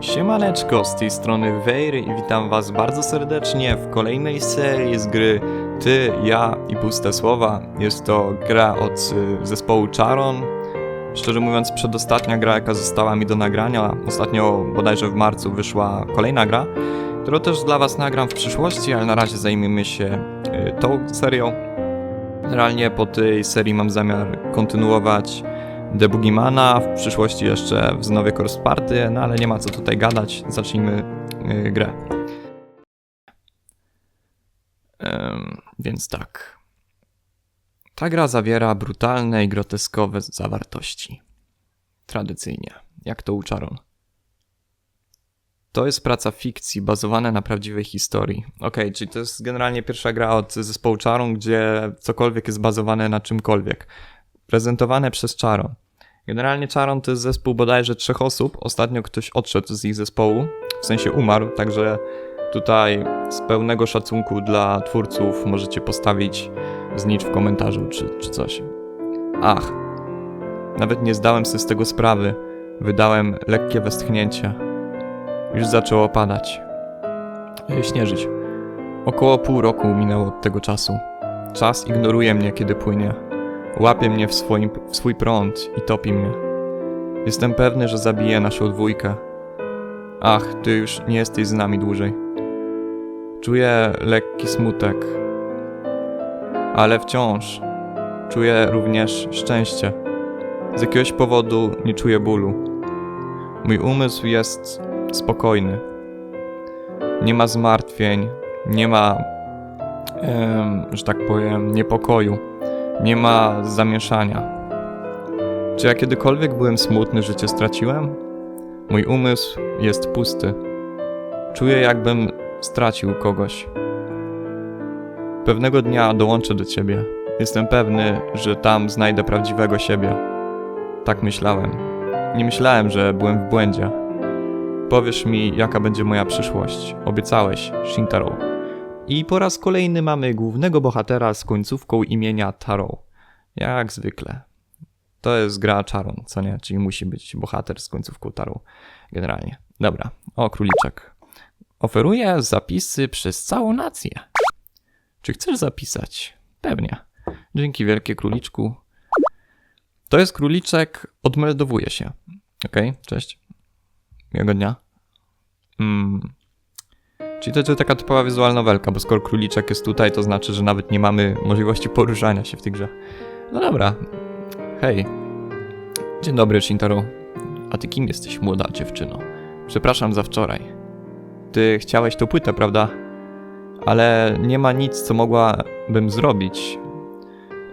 Siemaneczko, z tej strony Wejr i witam was bardzo serdecznie w kolejnej serii z gry Ty, Ja i Puste Słowa. Jest to gra od y, zespołu Charon. Szczerze mówiąc, przedostatnia gra, jaka została mi do nagrania. Ostatnio, bodajże w marcu, wyszła kolejna gra, którą też dla was nagram w przyszłości, ale na razie zajmiemy się y, tą serią. Generalnie po tej serii mam zamiar kontynuować The Boogiemana, w przyszłości jeszcze wznowię Course no ale nie ma co tutaj gadać, zacznijmy yy, grę. Więc tak. Ta gra zawiera brutalne i groteskowe zawartości. Tradycyjnie, jak to u Charon. To jest praca fikcji bazowana na prawdziwej historii. Okej, czyli to jest generalnie pierwsza gra od zespołu Charon, gdzie cokolwiek jest bazowane na czymkolwiek prezentowane przez Charon. Generalnie Charon to jest zespół bodajże trzech osób. Ostatnio ktoś odszedł z ich zespołu, w sensie umarł, także tutaj z pełnego szacunku dla twórców możecie postawić znicz w komentarzu czy, czy coś. Ach, nawet nie zdałem sobie z tego sprawy. Wydałem lekkie westchnięcie. Już zaczęło padać. Śnieżyć. Około pół roku minęło od tego czasu. Czas ignoruje mnie, kiedy płynie. Łapie mnie w, swoim, w swój prąd i topi mnie. Jestem pewny, że zabije naszą dwójkę. Ach, ty już nie jesteś z nami dłużej. Czuję lekki smutek, ale wciąż czuję również szczęście. Z jakiegoś powodu nie czuję bólu. Mój umysł jest spokojny. Nie ma zmartwień, nie ma, że tak powiem, niepokoju. Nie ma zamieszania. Czy ja kiedykolwiek byłem smutny, że cię straciłem? Mój umysł jest pusty. Czuję, jakbym stracił kogoś. Pewnego dnia dołączę do ciebie. Jestem pewny, że tam znajdę prawdziwego siebie. Tak myślałem. Nie myślałem, że byłem w błędzie. Powiesz mi, jaka będzie moja przyszłość. Obiecałeś, Shintaro. I po raz kolejny mamy głównego bohatera z końcówką imienia Taro. Jak zwykle. To jest gra Charon, co nie? Czyli musi być bohater z końcówką Taro. Generalnie. Dobra. O, króliczek. Oferuję zapisy przez całą nację. Czy chcesz zapisać? Pewnie. Dzięki wielkie króliczku. To jest króliczek, odmeldowuje się. Okej, cześć. Miłego dnia. Mm, Czyli to, to taka typowa wizualna nowelka, bo skoro króliczek jest tutaj, to znaczy, że nawet nie mamy możliwości poruszania się w tej grze. No dobra. Hej. Dzień dobry, Shintaro. A ty kim jesteś, młoda dziewczyno? Przepraszam za wczoraj. Ty chciałeś tą płytę, prawda? Ale nie ma nic, co mogłabym zrobić.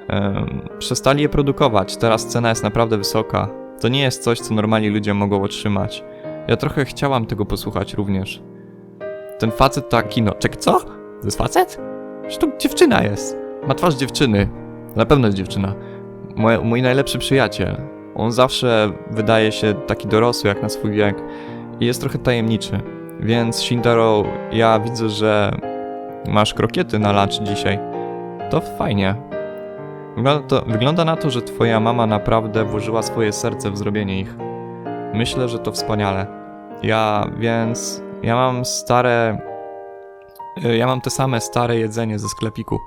Em, przestali je produkować, teraz cena jest naprawdę wysoka. To nie jest coś, co normalni ludzie mogą otrzymać. Ja trochę chciałam tego posłuchać również. Ten facet to kino. Czek, co? To jest facet? To dziewczyna jest. Ma twarz dziewczyny. Na pewno jest dziewczyna. Mój, mój najlepszy przyjaciel. On zawsze wydaje się taki dorosły jak na swój wiek i jest trochę tajemniczy. Więc Shintaro, ja widzę, że masz krokiety na lunch dzisiaj. To fajnie. Wygląda, to, wygląda na to, że twoja mama naprawdę włożyła swoje serce w zrobienie ich. Myślę, że to wspaniale. Ja, więc ja mam stare. y, Ja mam te same stare jedzenie ze sklepiku.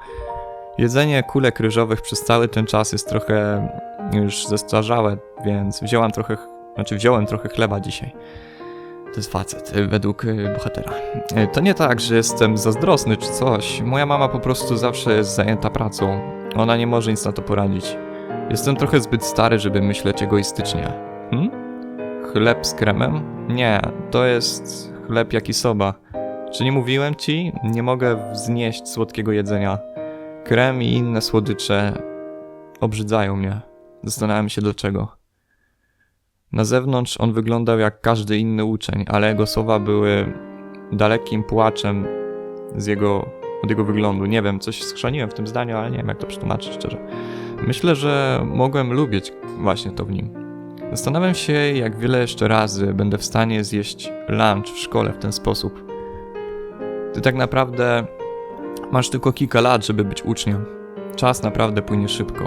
Jedzenie kulek ryżowych przez cały ten czas jest trochę już zestarzałe, więc wziąłem trochę. Znaczy, wziąłem trochę chleba dzisiaj. To jest facet, y, według y, bohatera. To nie tak, że jestem zazdrosny czy coś. Moja mama po prostu zawsze jest zajęta pracą. Ona nie może nic na to poradzić. Jestem trochę zbyt stary, żeby myśleć egoistycznie. Hm? Chleb z kremem? Nie, to jest chleb jak i soba. Czy nie mówiłem ci? Nie mogę znieść słodkiego jedzenia. Krem i inne słodycze obrzydzają mnie. Zastanawiam się dlaczego. Na zewnątrz on wyglądał jak każdy inny uczeń, ale jego słowa były dalekim płaczem z jego, od jego wyglądu. Nie wiem, coś schrzaniłem w tym zdaniu, ale nie wiem jak to przetłumaczyć szczerze. Myślę, że mogłem lubić właśnie to w nim. Zastanawiam się, jak wiele jeszcze razy będę w stanie zjeść lunch w szkole w ten sposób. Ty tak naprawdę masz tylko kilka lat, żeby być uczniem. Czas naprawdę płynie szybko.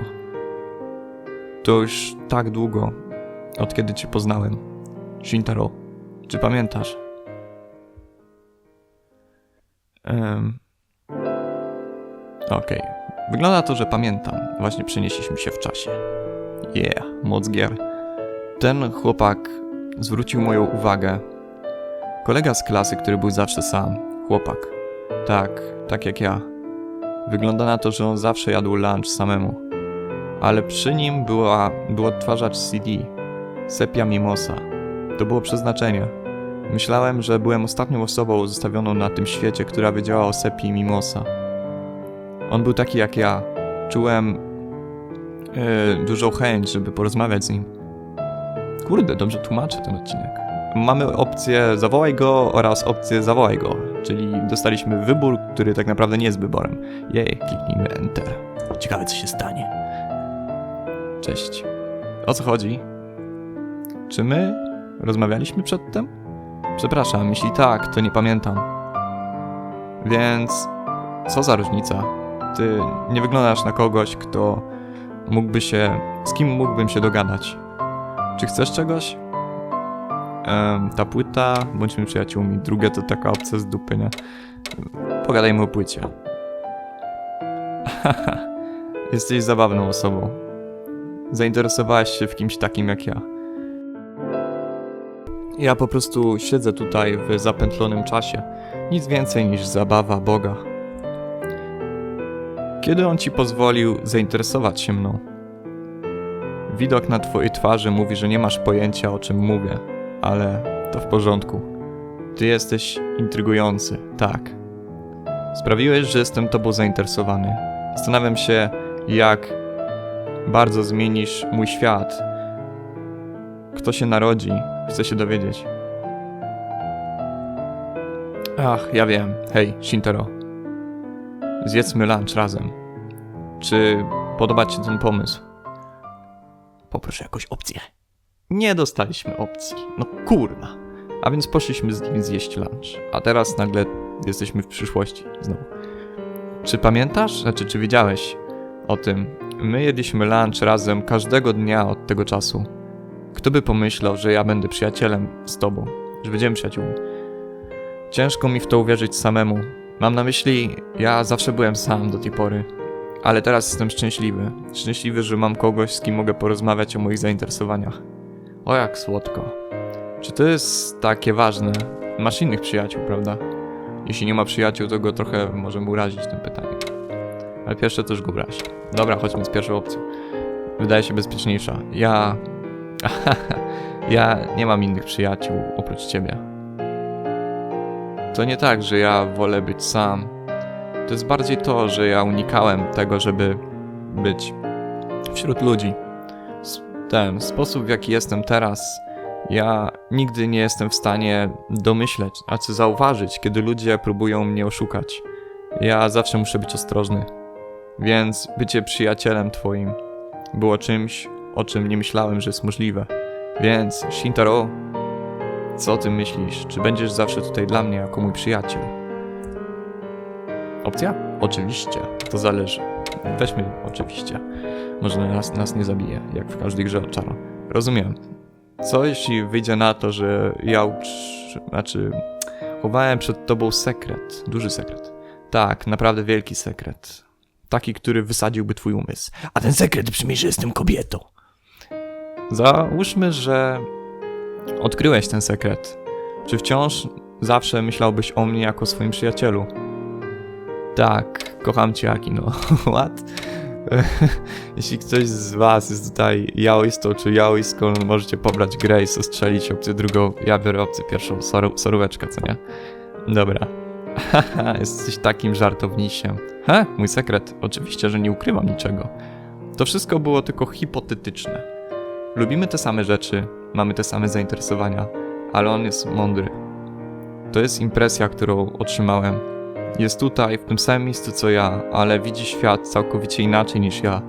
To już tak długo, od kiedy cię poznałem. Shintaro, Czy pamiętasz? Em, Okej. Wygląda na to, że pamiętam. Właśnie przenieśliśmy się w czasie. Yeah, moc gier. Ten chłopak zwrócił moją uwagę. Kolega z klasy, który był zawsze sam. Chłopak. Tak, tak jak ja. Wygląda na to, że on zawsze jadł lunch samemu. Ale przy nim była, był odtwarzacz CD. Sepia Mimosa. To było przeznaczenie. Myślałem, że byłem ostatnią osobą zostawioną na tym świecie, która wiedziała o Sepii Mimosa. On był taki jak ja. Czułem e, dużą chęć, żeby porozmawiać z nim. Kurde, dobrze tłumaczę ten odcinek. Mamy opcję zawołaj go oraz opcję zawołaj go, czyli dostaliśmy wybór, który tak naprawdę nie jest wyborem. Jej, kliknijmy Enter. Ciekawe co się stanie. Cześć. O co chodzi? Czy my rozmawialiśmy przedtem? Przepraszam, jeśli tak, to nie pamiętam. Więc co za różnica? Ty nie wyglądasz na kogoś, kto mógłby się. z kim mógłbym się dogadać. Czy chcesz czegoś? Em, ta płyta, bądźmy przyjaciółmi. Druga to taka opcja z dupy, nie? Pogadajmy o płycie. Jesteś zabawną osobą. Zainteresowałaś się w kimś takim jak ja. Ja po prostu siedzę tutaj w zapętlonym czasie. Nic więcej niż zabawa Boga. Kiedy on ci pozwolił zainteresować się mną? Widok na twojej twarzy mówi, że nie masz pojęcia o czym mówię, ale to w porządku. Ty jesteś intrygujący, tak. Sprawiłeś, że jestem tobą zainteresowany. Zastanawiam się, jak bardzo zmienisz mój świat. Kto się narodzi, chcę się dowiedzieć. Ach, ja wiem. Hej, Shintaro. Zjedzmy lunch razem. Czy podoba ci ten pomysł? Poproszę jakąś opcję. Nie dostaliśmy opcji. No kurwa. A więc poszliśmy z nim zjeść lunch. A teraz nagle jesteśmy w przyszłości znowu. Czy pamiętasz? Znaczy, czy wiedziałeś o tym? My jedliśmy lunch razem każdego dnia od tego czasu. Kto by pomyślał, że ja będę przyjacielem z tobą? Że będziemy przyjaciółmi? Ciężko mi w to uwierzyć samemu. Mam na myśli, ja zawsze byłem sam do tej pory. Ale teraz jestem szczęśliwy. Szczęśliwy, że mam kogoś, z kim mogę porozmawiać o moich zainteresowaniach. O jak słodko. Czy to jest takie ważne? Masz innych przyjaciół, prawda? Jeśli nie ma przyjaciół, to go trochę możemy urazić tym pytaniem. Ale pierwsze też go urazi. Dobra, chodźmy z pierwszą opcją. Wydaje się bezpieczniejsza. Ja... ja nie mam innych przyjaciół oprócz ciebie. To nie tak, że ja wolę być sam. To jest bardziej to, że ja unikałem tego, żeby być wśród ludzi. Ten sposób, w jaki jestem teraz, ja nigdy nie jestem w stanie domyśleć, a co zauważyć, kiedy ludzie próbują mnie oszukać. Ja zawsze muszę być ostrożny. Więc bycie przyjacielem twoim było czymś, o czym nie myślałem, że jest możliwe. Więc, Shintaro, co o tym myślisz? Czy będziesz zawsze tutaj dla mnie jako mój przyjaciel? Opcja? Oczywiście. To zależy. Weźmy oczywiście. Może nas, nas nie zabije, jak w każdej grze o czaro. Rozumiem. Co jeśli wyjdzie na to, że ja ucz... Znaczy... Chowałem przed tobą sekret. Duży sekret. Tak, naprawdę wielki sekret. Taki, który wysadziłby twój umysł. A ten sekret brzmi, że jestem kobietą. Załóżmy, że odkryłeś ten sekret. Czy wciąż zawsze myślałbyś o mnie jako swoim przyjacielu? Tak, kocham cię, Akino. What? Jeśli ktoś z was jest tutaj jaoistą czy jaoistką, możecie pobrać grę i strzelić opcję drugą. Ja biorę opcję pierwszą, soru, soróweczkę, co nie? Dobra. Haha, jesteś takim żartownisiem. He, mój sekret. Oczywiście, że nie ukrywam niczego. To wszystko było tylko hipotetyczne. Lubimy te same rzeczy, mamy te same zainteresowania, ale on jest mądry. To jest impresja, którą otrzymałem. Jest tutaj, w tym samym miejscu co ja, ale widzi świat całkowicie inaczej niż ja.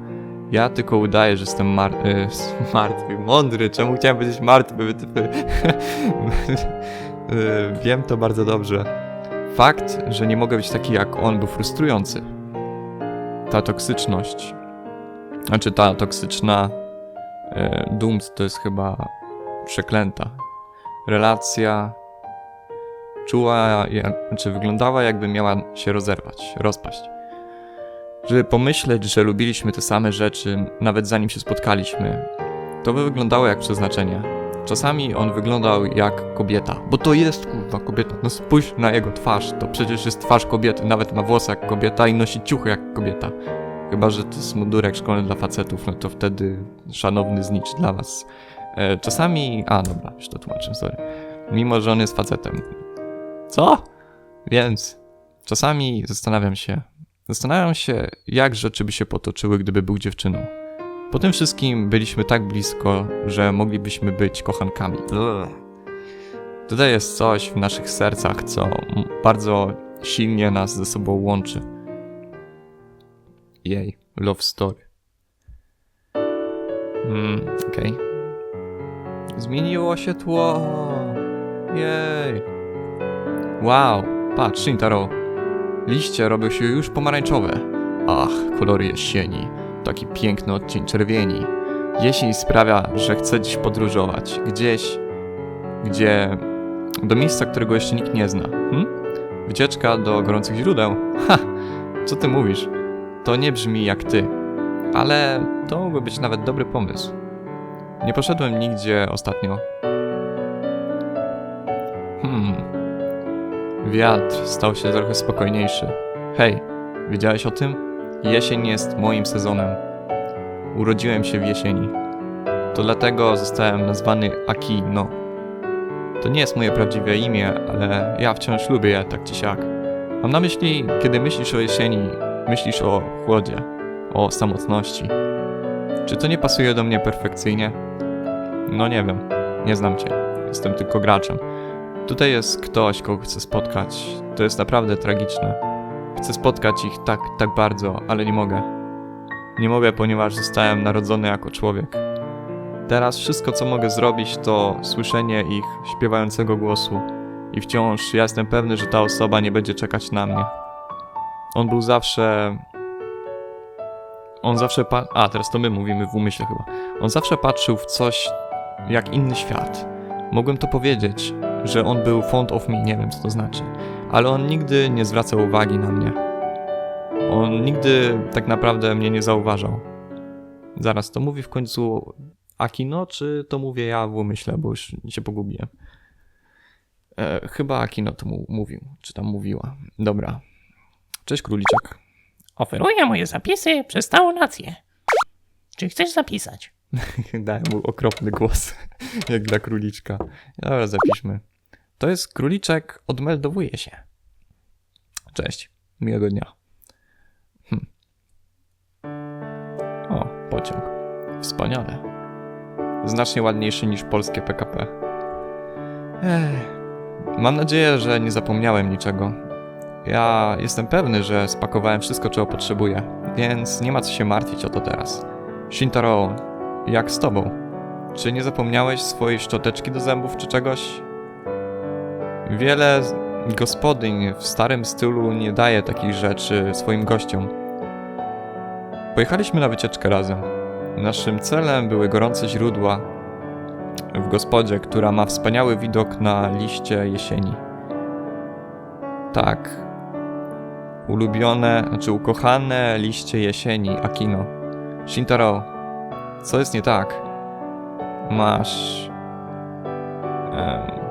Ja tylko udaję, że jestem mar y, martwy, mądry. Czemu chciałem powiedzieć martwy? Y, Wiem to bardzo dobrze. Fakt, że nie mogę być taki jak on, był frustrujący. Ta toksyczność, znaczy ta toksyczna Dooms to jest chyba przeklęta. relacja czuła, czy wyglądała jakby miała się rozerwać, rozpaść. Żeby pomyśleć, że lubiliśmy te same rzeczy, nawet zanim się spotkaliśmy, to by wyglądało jak przeznaczenie. Czasami on wyglądał jak kobieta, bo to jest kurwa kobieta. No spójrz na jego twarz, to przecież jest twarz kobiety, nawet ma włosy jak kobieta i nosi ciuchy jak kobieta. Chyba, że to jest mundurek szkolny dla facetów, no to wtedy szanowny znicz dla was. E, czasami... A, dobra, już to tłumaczę, sorry. Mimo, że on jest facetem. Co? Więc czasami zastanawiam się, zastanawiam się, jak rzeczy by się potoczyły, gdyby był dziewczyną. Po tym wszystkim byliśmy tak blisko, że moglibyśmy być kochankami. Tutaj jest coś w naszych sercach, co bardzo silnie nas ze sobą łączy. Jej, love story. Hmm, okej. Zmieniło się tło. Jej. Wow, patrz, Shintaro. Liście robią się już pomarańczowe. Ach, kolory jesieni. Taki piękny odcień czerwieni. Jesień sprawia, że chcę dziś podróżować. Gdzieś, gdzie... Do miejsca, którego jeszcze nikt nie zna. Hm? Wycieczka do gorących źródeł. Ha! Co ty mówisz? To nie brzmi jak ty. Ale to mógłby być nawet dobry pomysł. Nie poszedłem nigdzie ostatnio. Wiatr stał się trochę spokojniejszy. Hej, wiedziałeś o tym? Jesień jest moim sezonem. Urodziłem się w jesieni. To dlatego zostałem nazwany Akino. To nie jest moje prawdziwe imię, ale ja wciąż lubię je tak czy siak. Mam na myśli, kiedy myślisz o jesieni, myślisz o chłodzie, o samotności. Czy to nie pasuje do mnie perfekcyjnie? No nie wiem, nie znam cię. Jestem tylko graczem. Tutaj jest ktoś, kogo chcę spotkać. To jest naprawdę tragiczne. Chcę spotkać ich tak, tak bardzo, ale nie mogę. Nie mogę, ponieważ zostałem narodzony jako człowiek. Teraz wszystko, co mogę zrobić, to słyszenie ich śpiewającego głosu. I wciąż ja jestem pewny, że ta osoba nie będzie czekać na mnie. On był zawsze. On zawsze pa... A, teraz to my mówimy w umyśle chyba. On zawsze patrzył w coś jak inny świat. Mogłem to powiedzieć, że on był fond of me, nie wiem co to znaczy. Ale on nigdy nie zwracał uwagi na mnie. On nigdy tak naprawdę mnie nie zauważał. Zaraz, to mówi w końcu Akino, czy to mówię ja w umyśle, bo już się pogubiłem. E, chyba Akino to mu mówił, czy tam mówiła. Dobra. Cześć króliczek. Oferuję moje zapisy przez całą nację. Czy chcesz zapisać? Dałem mu okropny głos, jak dla króliczka. Dobra, zapiszmy. To jest króliczek, odmeldowuje się. Cześć, miłego dnia. Hm. O, pociąg. Wspaniale. Znacznie ładniejszy niż polskie PKP. Ech. Mam nadzieję, że nie zapomniałem niczego. Ja jestem pewny, że spakowałem wszystko, czego potrzebuję, więc nie ma co się martwić o to teraz. Shintaro, jak z tobą? Czy nie zapomniałeś swojej szczoteczki do zębów czy czegoś? Wiele gospodyń w starym stylu nie daje takich rzeczy swoim gościom. Pojechaliśmy na wycieczkę razem. Naszym celem były gorące źródła w gospodzie, która ma wspaniały widok na liście jesieni. Tak. Ulubione, znaczy ukochane liście jesieni Akino. Shintaro, co jest nie tak? Masz. Em,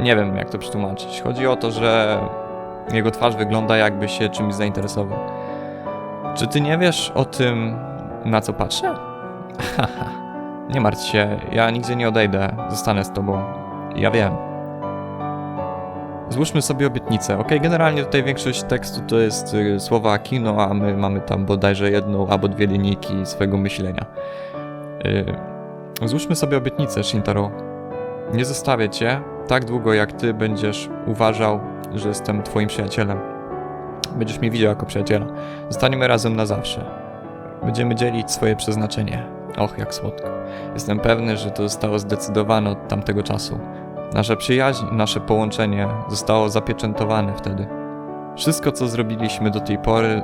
nie wiem, jak to przetłumaczyć. Chodzi o to, że jego twarz wygląda, jakby się czymś zainteresował. Czy ty nie wiesz o tym, na co patrzę? Haha, nie martw się, ja nigdzie nie odejdę, zostanę z tobą. Ja wiem. Złóżmy sobie obietnicę, ok? Generalnie tutaj większość tekstu to jest y, słowa Akino, a my mamy tam bodajże jedną albo dwie linijki swojego myślenia. Y, złóżmy sobie obietnicę, Shintaro. Nie zostawię cię tak długo, jak ty będziesz uważał, że jestem twoim przyjacielem. Będziesz mnie widział jako przyjaciela. Zostaniemy razem na zawsze. Będziemy dzielić swoje przeznaczenie. Och, jak słodko. Jestem pewny, że to zostało zdecydowane od tamtego czasu. Nasza przyjaźń, nasze połączenie zostało zapieczętowane wtedy. Wszystko, co zrobiliśmy do tej pory,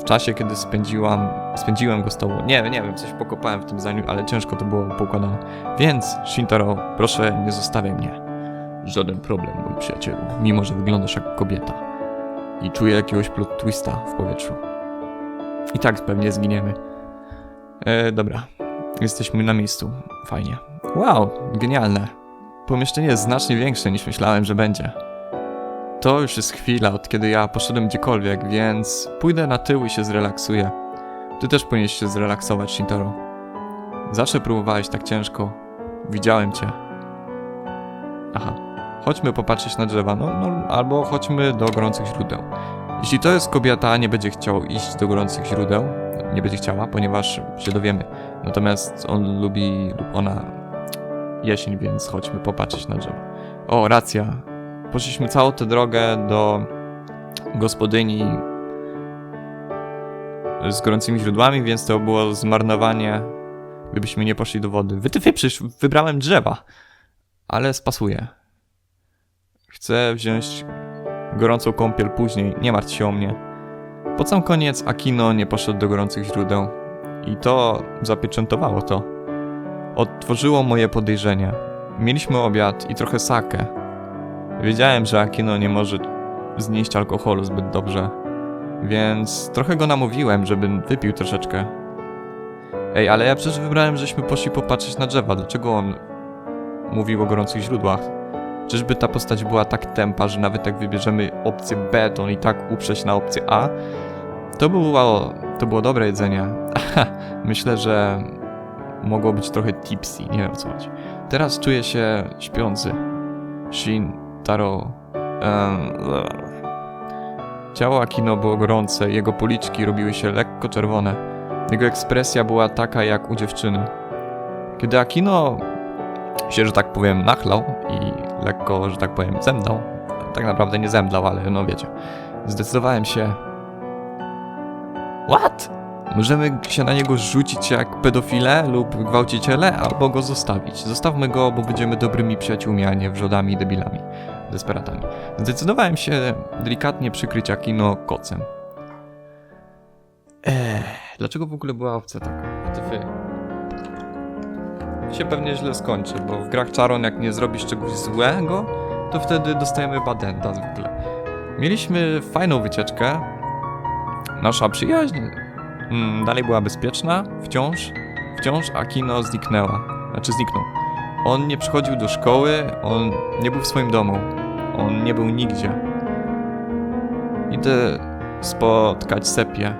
w czasie, kiedy spędziłam, spędziłem go z tobą. Nie, nie wiem, coś pokopałem w tym zdaniu, ale ciężko to było poukładane. Więc, Shintaro, proszę nie zostawiaj mnie. Żaden problem, mój przyjacielu, mimo że wyglądasz jak kobieta. I czuję jakiegoś plot twista w powietrzu. I tak pewnie zginiemy. E, dobra, jesteśmy na miejscu. Fajnie. Wow, genialne. Pomieszczenie jest znacznie większe niż myślałem, że będzie. To już jest chwila, od kiedy ja poszedłem gdziekolwiek, więc pójdę na tył i się zrelaksuję. Ty też powinieneś się zrelaksować, Shintaro. Zawsze próbowałeś tak ciężko. Widziałem cię. Aha. Chodźmy popatrzeć na drzewa, no, no albo chodźmy do gorących źródeł. Jeśli to jest kobieta, nie będzie chciał iść do gorących źródeł, nie będzie chciała, ponieważ się dowiemy. Natomiast on lubi, lub ona jesień, więc chodźmy popatrzeć na drzewa. O, racja. Poszliśmy całą tę drogę do gospodyni z gorącymi źródłami, więc to było zmarnowanie, gdybyśmy nie poszli do wody. Wytyfy, przecież wybrałem drzewa, ale spasuję. Chcę wziąć gorącą kąpiel później, nie martw się o mnie. Po sam koniec Akino nie poszedł do gorących źródeł i to zapieczętowało to. Otworzyło moje podejrzenie. Mieliśmy obiad i trochę sake. Wiedziałem, że Akino nie może znieść alkoholu zbyt dobrze, więc trochę go namówiłem, żeby wypił troszeczkę. Ej, ale ja przecież wybrałem, żeśmy poszli popatrzeć na drzewa. Dlaczego on mówił o gorących źródłach? Czyżby ta postać była tak tempa, że nawet jak wybierzemy opcję B, to on i tak uprze na opcję A? To było, to było dobre jedzenie. Myślę, że mogło być trochę tipsy, nie wiem co chodzi. Teraz czuję się śpiący. Shin, Em, Ciało Akino było gorące, jego policzki robiły się lekko czerwone. Jego ekspresja była taka jak u dziewczyny. Kiedy Akino się, że tak powiem, nachlał i lekko, że tak powiem, zemdlał, tak naprawdę nie zemdlał, ale no wiecie, zdecydowałem się... What? Możemy się na niego rzucić jak pedofile lub gwałciciele, albo go zostawić. Zostawmy go, bo będziemy dobrymi przyjaciółmi, a nie wrzodami i debilami, desperatami. Zdecydowałem się delikatnie przykryć Akino kocem. Eee, dlaczego w ogóle była opcja taka? Tyfy. się pewnie źle skończy, bo w grach Charon jak nie zrobisz czegoś złego, to wtedy dostajemy badenda zwykle. Mieliśmy fajną wycieczkę. Nasza przyjaźń mm, dalej była bezpieczna, wciąż, wciąż Akino zniknęła. Znaczy zniknął. On nie przychodził do szkoły, on nie był w swoim domu. On nie był nigdzie. Idę spotkać Sepię.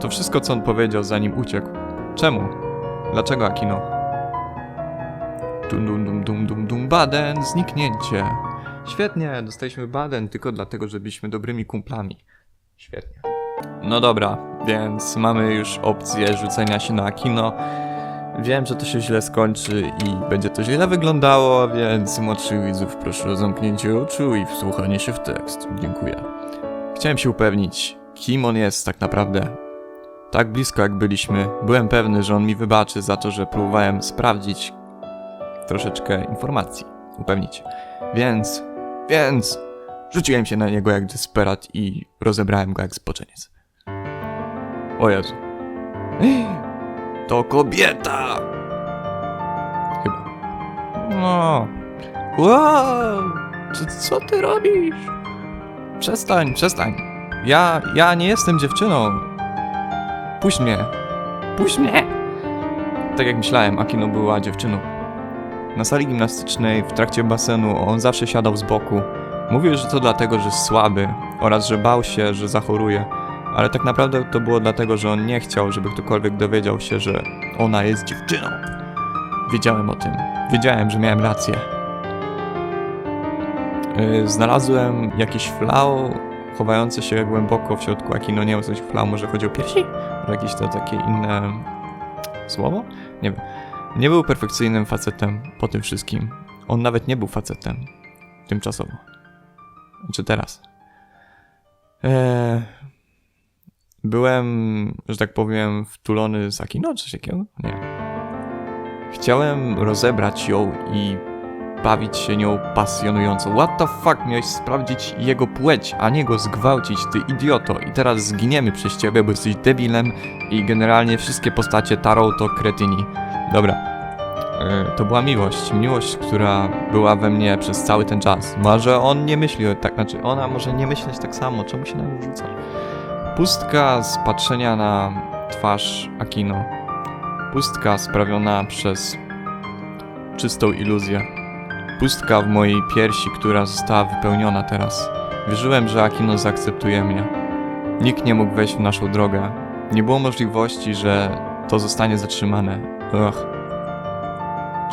To wszystko, co on powiedział, zanim uciekł. Czemu? Dlaczego Akino? Dum dum dum dum dum dum baden, zniknięcie. Świetnie, dostaliśmy baden tylko dlatego, że byliśmy dobrymi kumplami. Świetnie. No dobra, więc mamy już opcję rzucenia się na Akino. Wiem, że to się źle skończy i będzie to źle wyglądało, więc młodszych widzów proszę o zamknięcie oczu i wsłuchanie się w tekst. Dziękuję. Chciałem się upewnić, kim on jest tak naprawdę. Tak blisko jak byliśmy, byłem pewny, że on mi wybaczy za to, że próbowałem sprawdzić troszeczkę informacji, upewnić. Więc, więc rzuciłem się na niego jak desperat i rozebrałem go jak zboczeniec. O Jezu. To kobieta! Chyba. No. Wow! Co, co ty robisz? Przestań, przestań. Ja, ja nie jestem dziewczyną. Puść mnie. Puść mnie! Tak jak myślałem, Akino była dziewczyną. Na sali gimnastycznej, w trakcie basenu, on zawsze siadał z boku. Mówił, że to dlatego, że jest słaby oraz że bał się, że zachoruje. Ale tak naprawdę to było dlatego, że on nie chciał, żeby ktokolwiek dowiedział się, że ona jest dziewczyną. Wiedziałem o tym. Wiedziałem, że miałem rację. Yy, Znalazłem jakiś flau chowające się głęboko w środku Akino. Nie wiem, coś flau, może chodzi o piersi? Może jakieś to takie inne słowo? Nie wiem. Nie był perfekcyjnym facetem po tym wszystkim. On nawet nie był facetem. Tymczasowo. Czy teraz. Eee, byłem, że tak powiem, wtulony z Akino, coś takiego? Nie. Chciałem rozebrać ją i bawić się nią pasjonująco. What the fuck, miałeś sprawdzić jego płeć, a nie go zgwałcić, ty idioto. I teraz zginiemy przez ciebie, bo jesteś debilem i generalnie wszystkie postacie Tarot to kretyni. Dobra. E, To była miłość. Miłość, która była we mnie przez cały ten czas. Może on nie myśli tak, znaczy ona może nie myśleć tak samo, czemu się na nią rzucasz? Pustka z patrzenia na twarz Akino. Pustka sprawiona przez czystą iluzję. Pustka w mojej piersi, która została wypełniona teraz. Wierzyłem, że Akino zaakceptuje mnie. Nikt nie mógł wejść w naszą drogę. Nie było możliwości, że to zostanie zatrzymane. Ugh.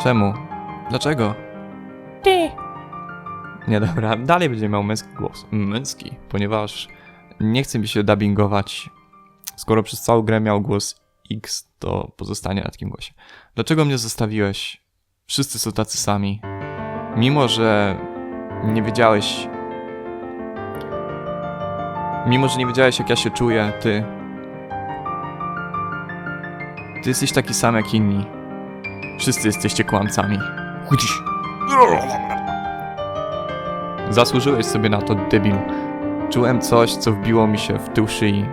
Czemu? Dlaczego? Ty! Nie, dobra, dalej będzie miał męski głos. Męski, ponieważ nie chce mi się dubbingować. Skoro przez całą grę miał głos X, to pozostanie na takim głosie. Dlaczego mnie zostawiłeś? Wszyscy są tacy sami. Mimo, że nie wiedziałeś. Mimo, że nie wiedziałeś, jak ja się czuję, ty. Ty jesteś taki sam jak inni. Wszyscy jesteście kłamcami. Zasłużyłeś sobie na to, debilu. Czułem coś, co wbiło mi się w tył szyi.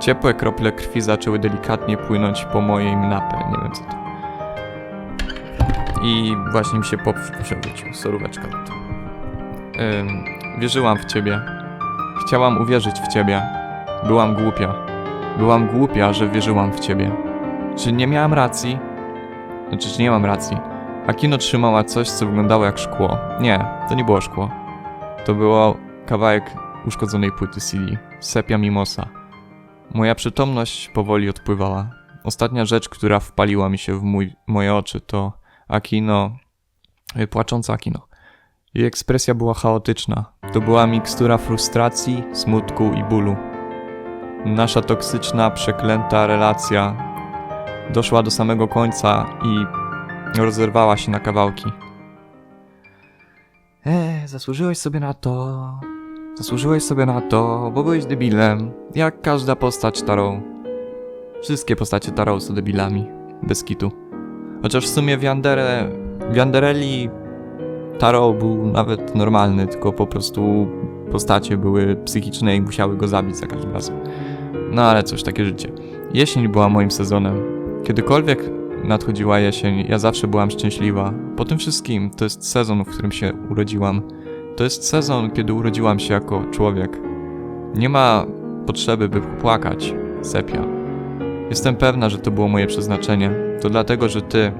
Ciepłe krople krwi zaczęły delikatnie płynąć po mojej mnapę, nie wiem co to. I właśnie mi się pop przewrócił, soróweczka. Ym, wierzyłam w ciebie. Chciałam uwierzyć w ciebie. Byłam głupia. Byłam głupia, że wierzyłam w ciebie. Czy nie miałam racji? Znaczy, czy nie mam racji? Akino trzymała coś, co wyglądało jak szkło. Nie, to nie było szkło. To było kawałek uszkodzonej płyty CD. Sepia Mimosa. Moja przytomność powoli odpływała. Ostatnia rzecz, która wpaliła mi się w mój, moje oczy, to Akino. y, Płacząca Akino. Jej ekspresja była chaotyczna. To była mikstura frustracji, smutku i bólu. Nasza toksyczna, przeklęta relacja doszła do samego końca i rozerwała się na kawałki. Eee, zasłużyłeś sobie na to. Zasłużyłeś sobie na to, bo byłeś debilem. Jak każda postać Tarot. Wszystkie postacie Tarot są debilami. Bez kitu. Chociaż w sumie w Yandere, w Yanderelli Tarot był nawet normalny, tylko po prostu postacie były psychiczne i musiały go zabić za każdym razem. No ale cóż, takie życie. Jesień była moim sezonem. Kiedykolwiek nadchodziła jesień, ja zawsze byłam szczęśliwa. Po tym wszystkim to jest sezon, w którym się urodziłam. To jest sezon, kiedy urodziłam się jako człowiek. Nie ma potrzeby, by płakać, sepia. Jestem pewna, że to było moje przeznaczenie. To dlatego, że ty.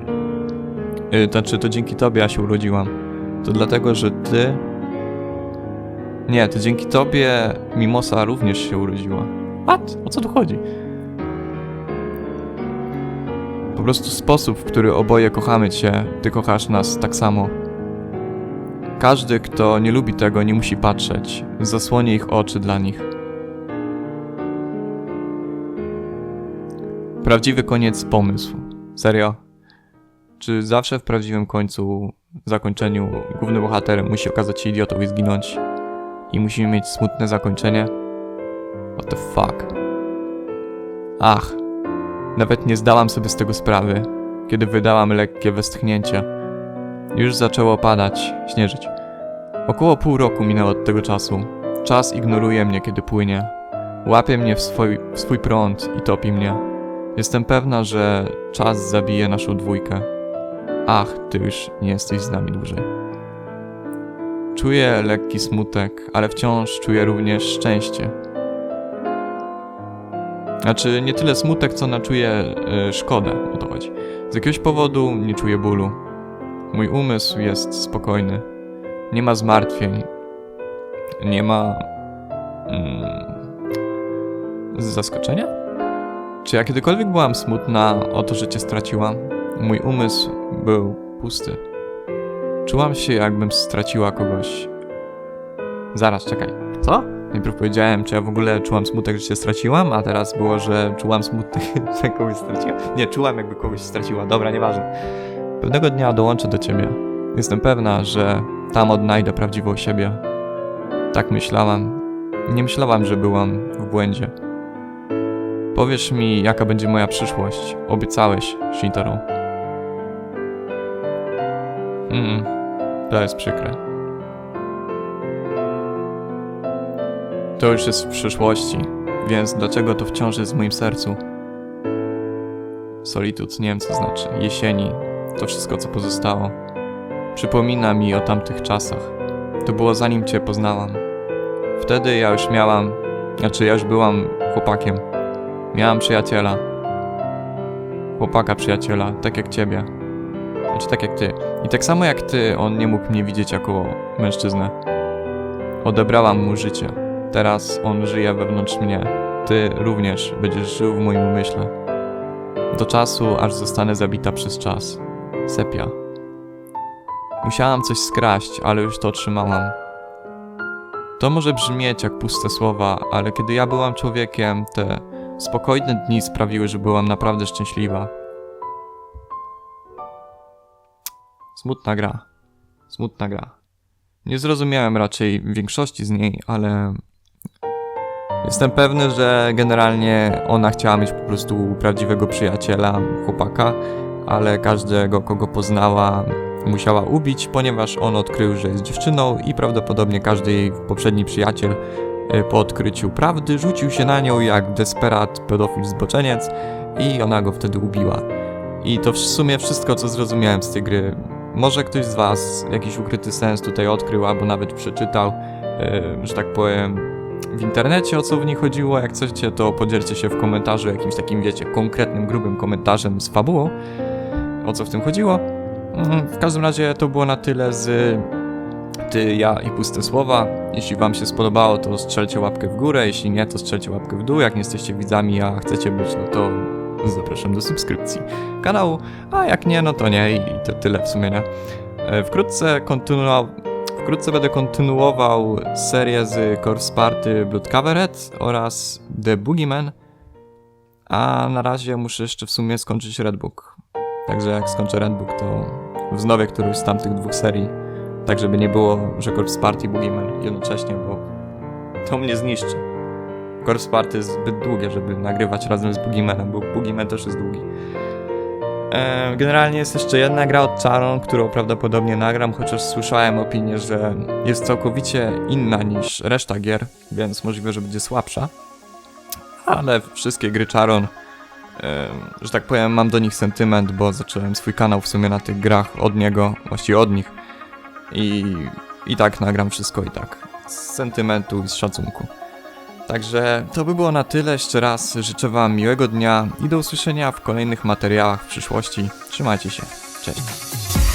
Yy, znaczy, to dzięki tobie ja się urodziłam. To dlatego, że ty. Nie, to dzięki tobie Mimosa również się urodziła. What? O co tu chodzi? Po prostu sposób, w który oboje kochamy cię, ty kochasz nas tak samo. Każdy, kto nie lubi tego, nie musi patrzeć. Zasłonie ich oczy dla nich. Prawdziwy koniec pomysł. Serio? Czy zawsze w prawdziwym końcu, zakończeniu, główny bohater musi okazać się idiotą i zginąć? I musimy mieć smutne zakończenie? What the fuck? Ach, nawet nie zdałam sobie z tego sprawy, kiedy wydałam lekkie westchnięcie. Już zaczęło padać, śnieżyć. Około pół roku minęło od tego czasu. Czas ignoruje mnie, kiedy płynie. Łapie mnie w swój, w swój prąd i topi mnie. Jestem pewna, że czas zabije naszą dwójkę. Ach, ty już nie jesteś z nami dłużej. Czuję lekki smutek, ale wciąż czuję również szczęście. Znaczy, nie tyle smutek, co na czuję e, szkodę, o to chodzi. Z jakiegoś powodu nie czuję bólu. Mój umysł jest spokojny. Nie ma zmartwień. Nie ma. Mm, zaskoczenia? Czy ja kiedykolwiek byłam smutna o to, że cię straciłam? Mój umysł był pusty. Czułam się, jakbym straciła kogoś. Zaraz, czekaj. Co? Najpierw powiedziałem, czy ja w ogóle czułam smutek, że cię straciłam, a teraz było, że czułam smutek, że kogoś straciłam. Nie, czułam, jakby kogoś straciła. Dobra, nieważne. Pewnego dnia dołączę do ciebie. Jestem pewna, że tam odnajdę prawdziwą siebie. Tak myślałam. Nie myślałam, że byłam w błędzie. Powiesz mi, jaka będzie moja przyszłość. Obiecałeś, Shintaro. Mm, to jest przykre. To już jest w przyszłości, więc dlaczego to wciąż jest w moim sercu? Solitude, nie wiem co znaczy, jesieni, to wszystko co pozostało. Przypomina mi o tamtych czasach. To było zanim Cię poznałam. Wtedy ja już miałam, znaczy ja już byłam chłopakiem. Miałam przyjaciela. Chłopaka przyjaciela, tak jak Ciebie. Znaczy tak jak Ty. I tak samo jak Ty, on nie mógł mnie widzieć jako mężczyznę. Odebrałam mu życie. Teraz on żyje wewnątrz mnie. Ty również będziesz żył w moim umyśle. Do czasu, aż zostanę zabita przez czas. Sepia. Musiałam coś skraść, ale już to otrzymałam. To może brzmieć jak puste słowa, ale kiedy ja byłam człowiekiem, te spokojne dni sprawiły, że byłam naprawdę szczęśliwa. Smutna gra. Smutna gra. Nie zrozumiałem raczej większości z niej, ale jestem pewny, że generalnie ona chciała mieć po prostu prawdziwego przyjaciela, chłopaka, ale każdego, kogo poznała, musiała ubić, ponieważ on odkrył, że jest dziewczyną i prawdopodobnie każdy jej poprzedni przyjaciel e, po odkryciu prawdy rzucił się na nią jak desperat pedofil zboczeniec i ona go wtedy ubiła. I to w sumie wszystko, co zrozumiałem z tej gry. Może ktoś z Was jakiś ukryty sens tutaj odkrył, albo nawet przeczytał, e, że tak powiem, w internecie o co w niej chodziło. Jak chcecie, to podzielcie się w komentarzu jakimś takim, wiecie, konkretnym, grubym komentarzem z fabułą, o co w tym chodziło. Mm, W każdym razie to było na tyle z Ty, ja i puste słowa. Jeśli Wam się spodobało, to strzelcie łapkę w górę, jeśli nie, to strzelcie łapkę w dół. Jak nie jesteście widzami, a chcecie być, no to zapraszam do subskrypcji kanału, a jak nie, no to nie i to tyle w sumie, nie? E, Wkrótce kontynuował. Wkrótce będę kontynuował serię z Corpse Party Blood Covered oraz The Boogeyman, a na razie muszę jeszcze w sumie skończyć Redbook. Także jak skończę Redbook, to wznowię którąś z tamtych dwóch serii, tak żeby nie było, że Corpse Party i Boogeyman jednocześnie, bo to mnie zniszczy. Corpse Party jest zbyt długie, żeby nagrywać razem z Boogiemanem, bo Boogeyman też jest długi. E, Generalnie jest jeszcze jedna gra od Charon, którą prawdopodobnie nagram, chociaż słyszałem opinię, że jest całkowicie inna niż reszta gier, więc możliwe, że będzie słabsza. Ale wszystkie gry Charon, że tak powiem, mam do nich sentyment, bo zacząłem swój kanał w sumie na tych grach od niego, właściwie od nich. I, i tak nagram wszystko i tak. Z sentymentu i z szacunku. Także to by było na tyle. Jeszcze raz życzę Wam miłego dnia i do usłyszenia w kolejnych materiałach w przyszłości. Trzymajcie się. Cześć.